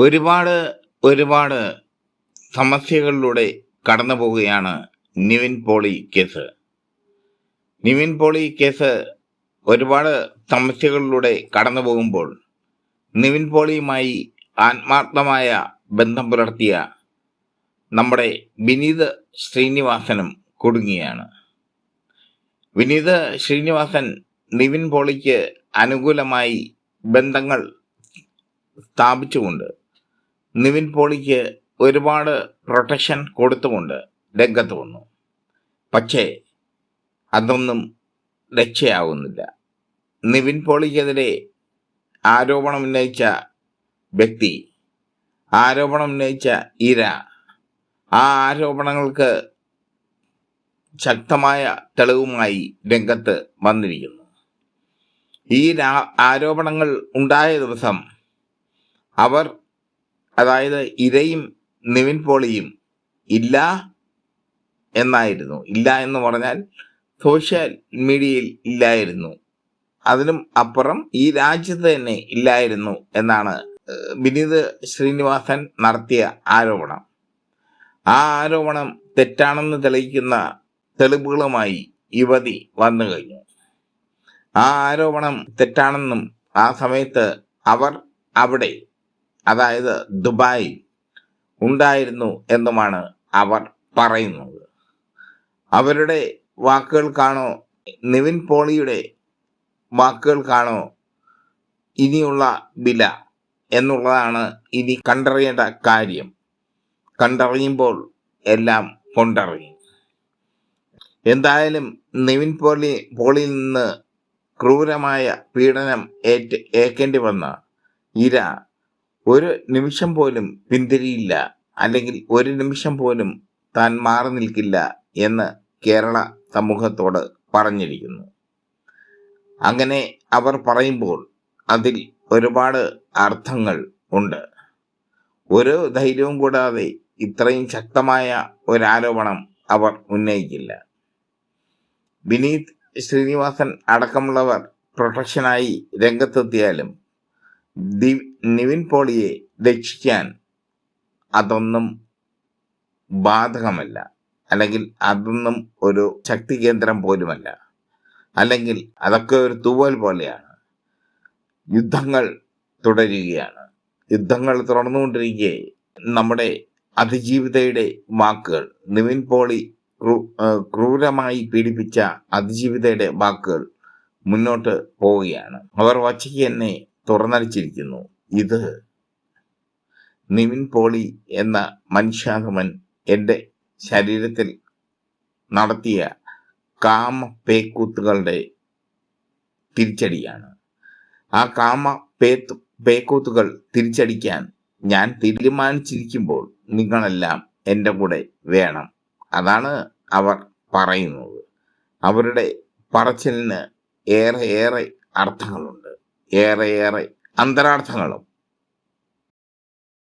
ഒരുപാട് ഒരുപാട് സമസ്യകളിലൂടെ കടന്നു പോവുകയാണ് നിവിൻ പോളി കേസ്. നിവിൻ പോളി കേസ് ഒരുപാട് സമസ്യകളിലൂടെ കടന്നു പോകുമ്പോൾ നിവിൻ പോളിയുമായി ആത്മാർത്ഥമായ ബന്ധം പുലർത്തിയ നമ്മുടെ വിനീത് ശ്രീനിവാസനും കുടുങ്ങിയാണ്. വിനീത് ശ്രീനിവാസൻ നിവിൻ പോളിക്ക് അനുകൂലമായി ബന്ധങ്ങൾ സ്ഥാപിച്ചുകൊണ്ട് നിവിൻ പോളിക്ക് ഒരുപാട് പ്രൊട്ടക്ഷൻ കൊടുത്തുകൊണ്ട് രംഗത്ത് വന്നു. പക്ഷേ അതൊന്നും രക്ഷയാവുന്നില്ല. നിവിൻ പോളിക്കെതിരെ ആരോപണം ഉന്നയിച്ച വ്യക്തി ആരോപണം ഉന്നയിച്ച ഇര ആ ആരോപണങ്ങൾക്ക് ശക്തമായ തെളിവുമായി രംഗത്ത് വന്നിരിക്കുന്നു. ഈ ആരോപണങ്ങൾ ഉണ്ടായ ദിവസം അവർ അതായത് ഇരയും നിവിൻ പോളിയും ഇല്ല എന്നായിരുന്നു. ഇല്ല എന്ന് പറഞ്ഞാൽ സോഷ്യൽ മീഡിയയിൽ ഇല്ലായിരുന്നു. അതിനും അപ്പുറം ഈ രാജ്യത്ത് തന്നെ ഇല്ലായിരുന്നു എന്നാണ് വിനീത് ശ്രീനിവാസൻ നടത്തിയ ആരോപണം. ആ ആരോപണം തെറ്റാണെന്ന് തെളിയിക്കുന്ന തെളിവുകളുമായി യുവതി വന്നു കഴിഞ്ഞു. ആ ആരോപണം തെറ്റാണെന്നും ആ സമയത്ത് അവർ അവിടെ അതായത് ദുബായ് ഉണ്ടായിരുന്നു എന്നുമാണ് അവർ പറയുന്നത്. അവരുടെ വാക്കുകൾക്കാണോ നിവിൻ പോളിയുടെ വാക്കുകൾക്കാണോ ഇനിയുള്ള വില എന്നുള്ളതാണ് ഇനി കണ്ടറിയേണ്ട കാര്യം. കണ്ടറിയുമ്പോൾ എല്ലാം കൊണ്ടറിയും. എന്തായാലും നിവിൻ പോളി പോളിയിൽ നിന്ന് ക്രൂരമായ പീഡനം ഏറ്റ് ഏൽക്കേണ്ടി വന്ന ഇര ഒരു നിമിഷം പോലും പിന്തിരിയില്ല. അല്ലെങ്കിൽ ഒരു നിമിഷം പോലും താൻ മാറി നിൽക്കില്ല എന്ന് കേരള സമൂഹത്തോട് പറഞ്ഞിരിക്കുന്നു. അങ്ങനെ അവർ പറയുമ്പോൾ അതിൽ ഒരുപാട് അർത്ഥങ്ങൾ ഉണ്ട്. ഒരു ധൈര്യവും കൂടാതെ ഇത്രയും ശക്തമായ ഒരാരോപണം അവർ ഉന്നയിക്കില്ല. വിനീത് ശ്രീനിവാസൻ അടക്കമുള്ളവർ പ്രൊട്ടക്ഷനായി രംഗത്തെത്തിയാലും നിവിൻ പോളിയെ രക്ഷിക്കാൻ അതൊന്നും ബാധകമല്ല. അല്ലെങ്കിൽ അതൊന്നും ഒരു ശക്തി കേന്ദ്രം പോലുമല്ല. അല്ലെങ്കിൽ അതൊക്കെ ഒരു തൂവൽ പോലെയാണ്. യുദ്ധങ്ങൾ തുടരുകയാണ്. യുദ്ധങ്ങൾ തുടർന്നുകൊണ്ടിരിക്കെ. നമ്മുടെ അതിജീവിതയുടെ വാക്കുകൾ നിവിൻ പോളി ക്രൂരമായി പീഡിപ്പിച്ച അതിജീവിതയുടെ വാക്കുകൾ മുന്നോട്ട് പോവുകയാണ്. അവർ വച്ചയ്ക്ക് എന്നെ തുറന്നടിച്ചിരിക്കുന്നു. ഇത് നിവിൻ പോളി എന്ന മനുഷ്യാഗമൻ എന്റെ ശരീരത്തിൽ നടത്തിയ കാമ പേക്കൂത്തുകളുടെ തിരിച്ചടിയാണ്. ആ കാമ പേത്ത് പേക്കൂത്തുകൾ തിരിച്ചടിക്കാൻ ഞാൻ തീരുമാനിച്ചിരിക്കുമ്പോൾ നിങ്ങളെല്ലാം എന്റെ കൂടെ വേണം. അതാണ് അവർ പറയുന്നത്. അവരുടെ പറച്ചിലിന് ഏറെ ഏറെ അർത്ഥങ്ങളുണ്ട്. ഏറെ ഏറെ അന്തരാർത്ഥങ്ങളും